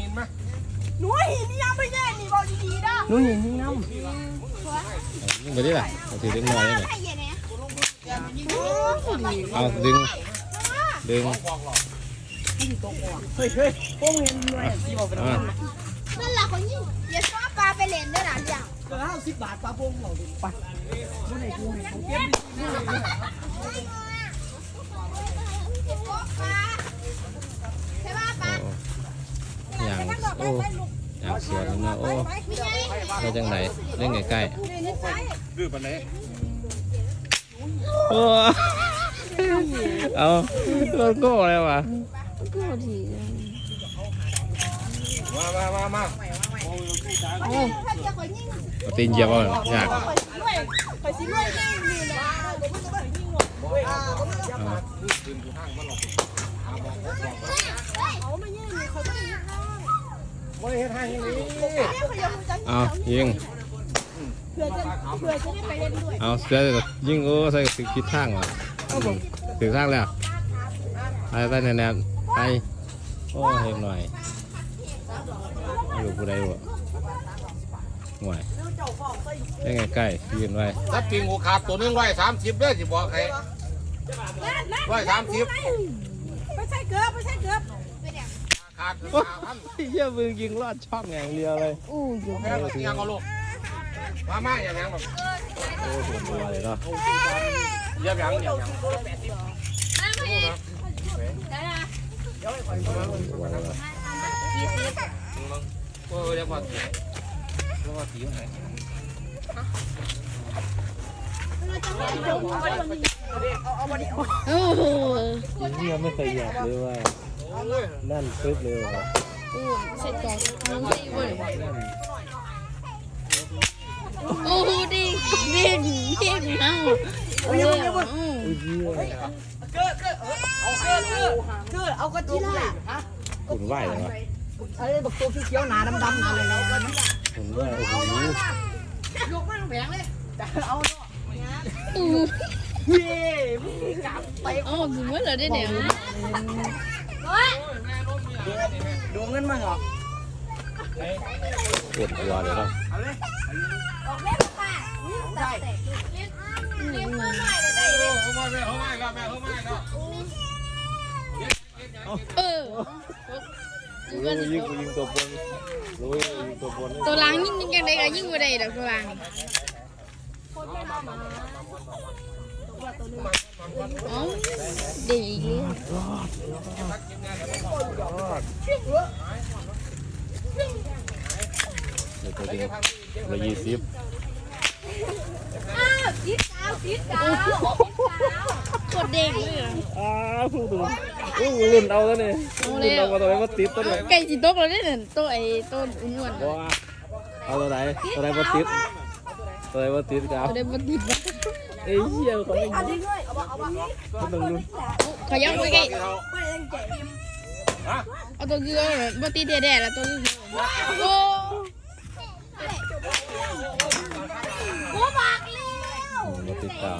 หินไหมหนูหินนี่ยังไม่แย่นี่บอกดีๆนะหนูเห็นนี่น้ยิงไปดิล่ะเอาถือดึงหน่อยได้ไหมให้เย็นเนี่ยเอาดึงดึงำเฮ้ยเฮ้ยพวกเห็นด้วยที่บอกเป็นอ่านั่นแหละคนยิ่งอย่าชอบปลาไปเล่นด้วยนะอย่างเกินห้าสิบบาทปลาพวงเราดิไปไม่ได้กูผมเก็บ ใช่ป่ะปลา โอ้ย่างโอ้อย่างสวนเนาะโอ้ไปจังไหนเล่นใกล้ดื้อปานไหนโอ้เอาโลโก้อะไรวะมามามามาถ้าเจอคนยิ่งเอาตีนเยียบเอาอยากไปสิด้วยยิ่งนี่นะเอา ไม่เห็นทางนี้เอายิงเพื่อจะเพื่อจะได้ไปเล่นด้วยเอาเสือยิงโอ้ใส่ถึงคิดทางว่ะถึงทางแล้วไปไปแน่ๆไปโอ้เห็นหน่อยอยู่ผู้ใดวะห่วยเล่นใกล้ๆยืนไว้ถ้าปิงหัวขาดตัวนึงร้อยสามสิบเด้อสิบอกใครร้อยสามสิบไม่ใช่เกือบไม่ใช่เกือบ ขาดสามพันเหี้ยมึงยิงลอดช่องอย่างเดียวเลยแม่งยังเอาลูกมามาอย่างยังแบบโอ้เห็นตัวเลยเนาะเยี่ยมยังเยี่ยมยังตัวเลยว่ะเออเดี๋ยวพอเดี๋ยวพอถีบไหนโอ้โหเหี้ยไม่เคยหยาบเลยว่า นั่นปึ๊บเลยว่ะเสร็จก่อนน้องใส่บโอ้โหดิเด้งเด้งเอาโอ้ยอุ้ยเหี้ยเกิดเกิดเอาเกิดเกิดเกิดเอากระจิล่ะฮะขุนไหวเลยวะไอ้บักตัวเขียวหนาดำๆอะไรแล้วขุนไหวโอ้โหยกมาแผงเลยเอาอู้เฮ้ยกลับไปอ๋อสมมติเราได้เนี่ย ดูเงินมาเหรอปวดหัวเลยเนาะเอาเลยเขามาแม่เขามาแล้วแม่เขามาแล้วเออรู้ยิงกูยิงตัวบนรู้ยิงตัวบนตัวล้างยิ่งยังไงก็ยิ่งบ่ได้ดอกตัวล้างอ๋อ เดี๋ยวอีกเลยเดี๋ยวตัวจริงละยี่สิบกดเด้งเลยอ้าวพูดถึงอู้รุ่นเอาแล้วเนี่ยรุ่นเอามาตัวไหนมาติดตัวไหนไก่สิตกเราได้เนี่ยตัวไอ้ตัวอ้วนว้าเอาตัวไหนตัวไหนมาติดตัวไหนมาติดกับตัวได้บ่ติดบ่ เอ้ยเหี้ยเขาไม่ยิงเขาต้องลุ้นขอย้ำไว้ใกล้เอาตัวเกลือบ่ติดแด่ๆแล้วตัวนี้โอ้กูบอกแล้วมาติดตาม